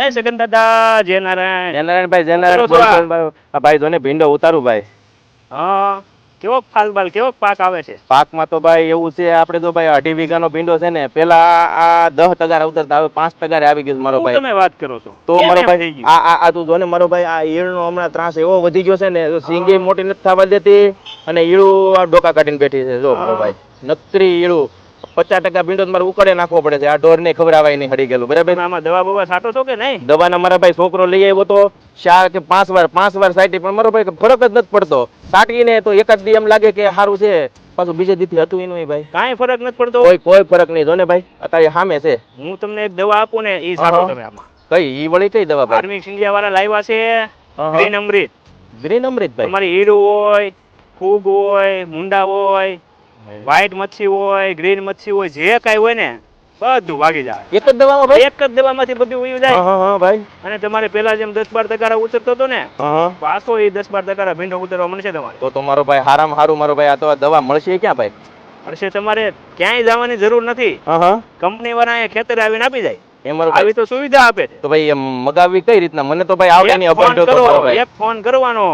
એ સગન દાદા જય નારાયણ. જય નારાયણ ભાઈ જય. આ ભાઈ જોને ભીંડો ઉતારું ભાઈ. હા કેવો ફાલ બાલ કેવો પાક આવે છે? પાકમાં તો ભાઈ એવું છે આપણે તો ભાઈ અઢી વીઘાનો ભીંડો છે ને પેલા આ દસ ટકા ઉતરતા હવે પાંચ ટકા આવી ગયું મારો ભાઈ. તમે વાત કરો છો? તો મારો ભાઈ આ આ આ તું જોને મારો ભાઈ આ ઈયળનો હમણાં ત્રાસ એવો વધી ગયો છે ને સિંગી સિંગે મોટી નથી થવા દેતી અને ઈળું આ ડોકા કાઢીને બેઠી છે જો મારો ભાઈ. નકરી ઈળું. પચાસ ટકા ભીંડો મારે ઉકળે નાખવો પડે છે. આ ઢોર ને ખવડાવાય નહીં હડી ગયેલું. બરાબર? આમાં દવા બવા સાટો છો કે નહીં? દવાના મારા ભાઈ છોકરો લઈ આવ્યો તો ચાર કે પાંચ વાર પાંચ વાર સાટી પણ મારો ભાઈ ફરક જ નથી પડતો. સાટીને તો એક જ દી એમ લાગે કે સારું છે. પાછું બીજે દીથી હતું એનું ભાઈ. કાંઈ ફરક નથી પડતો. કોઈ કોઈ ફરક નહીં. જો ને ભાઈ અત્યારે સામે છે. હું તમને એક દવા આપું ને એ છાંટો તમે આમાં. કઈ? ઈ વળી કઈ દવા ભાઈ? આર્મી સિંધિયા વાળા લાવ્યા છે. ગ્રીન અમૃત. ગ્રીન અમૃત ભાઈ? તમારી હીરું હોય ફૂગ હોય મુંડા હોય વ્હાઈટ મચ્છી હોય ગ્રીન મચ્છી હોય જે કાંઈ હોય ને બધું ભાગી જાય. એક જ દવામાં ભાઈ? એક જ દવામાંથી બધું ઉયું જાય. હા હા ભાઈ. અને તમારે પેલા જેમ દસ બાર ટકા ઉતરતો હતો ને પાછો એ દસ બાર ટકા ભીંડો ઉતરવા મળશે તમારે. તો તમારો મારો ભાઈ હારામાં હારું મારો ભાઈ આ તો દવા મળશે ક્યાં ભાઈ? મળશે તમારે ક્યાંય જવાની જરૂર નથી. હા કંપની વાળા ખેતરે આવીને આપી જાય. આવી તો સુવિધા આપે છે. તો ભાઈ મગાવી કઈ રીતના? મને તો ભાઈ આવડે નહીં એક તો એક ફોન કરવાનો.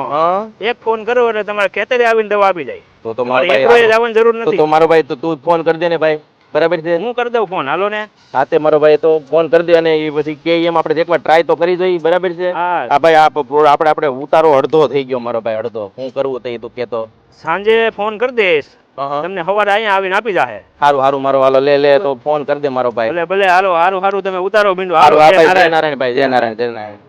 એક ફોન કરો એટલે તમારે ખેતરે આવીને દવા આપી જાય. તો તો મારો ભાઈ જવાની જરૂર નથી. તો મારો ભાઈ તો તું ફોન કરી દે ને ભાઈ. બરાબર છે? હું કરી દઉં ફોન? હાલો ને. સાથે મારો ભાઈ તો ફોન કરી દે અને એ પછી કે એમ આપણે એકવાર ટ્રાય તો કરી જોઈએ બરાબર છે? આ ભાઈ આપણે આપણે ઉતારો અડધો થઈ ગયો મારો ભાઈ અડધો. હું કરવું તો એ તો કેતો. સાંજે ફોન કરી દઈશ. તમને સવારે અહીંયા આવીને આપી જાહે. સારું હારું મારો હાલો લે લે તો ફોન કરી દે મારો ભાઈ. ભલે ભલે હાલો હારું હારું તમે ઉતારો બિંદુ હારું. નારાયણ ભાઈ જય નારાયણ જય નારાયણ.